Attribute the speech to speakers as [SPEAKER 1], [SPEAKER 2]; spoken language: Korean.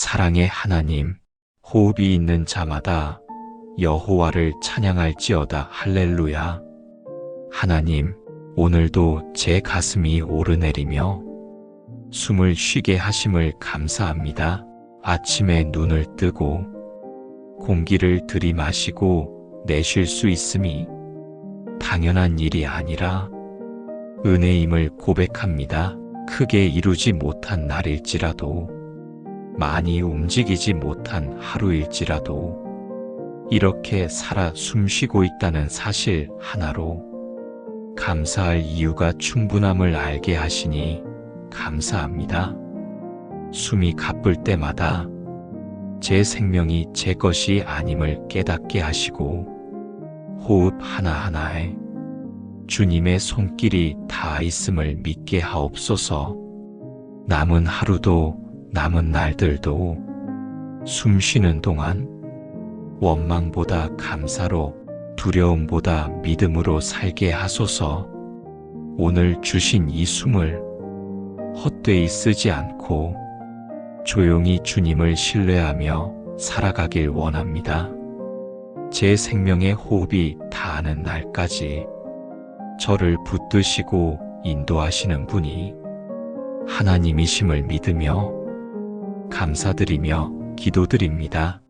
[SPEAKER 1] 사랑의 하나님, 호흡이 있는 자마다 여호와를 찬양할지어다 할렐루야. 하나님, 오늘도 제 가슴이 오르내리며 숨을 쉬게 하심을 감사합니다. 아침에 눈을 뜨고 공기를 들이마시고 내쉴 수 있음이 당연한 일이 아니라 은혜임을 고백합니다. 크게 이루지 못한 날일지라도 많이 움직이지 못한 하루일지라도 이렇게 살아 숨쉬고 있다는 사실 하나로 감사할 이유가 충분함을 알게 하시니 감사합니다. 숨이 가쁠 때마다 제 생명이 제 것이 아님을 깨닫게 하시고 호흡 하나하나에 주님의 손길이 닿아 있음을 믿게 하옵소서 남은 하루도 남은 날들도 숨 쉬는 동안 원망보다 감사로 두려움보다 믿음으로 살게 하소서 오늘 주신 이 숨을 헛되이 쓰지 않고 조용히 주님을 신뢰하며 살아가길 원합니다. 제 생명의 호흡이 닿는 날까지 저를 붙드시고 인도하시는 분이 하나님이심을 믿으며 감사드리며 기도드립니다.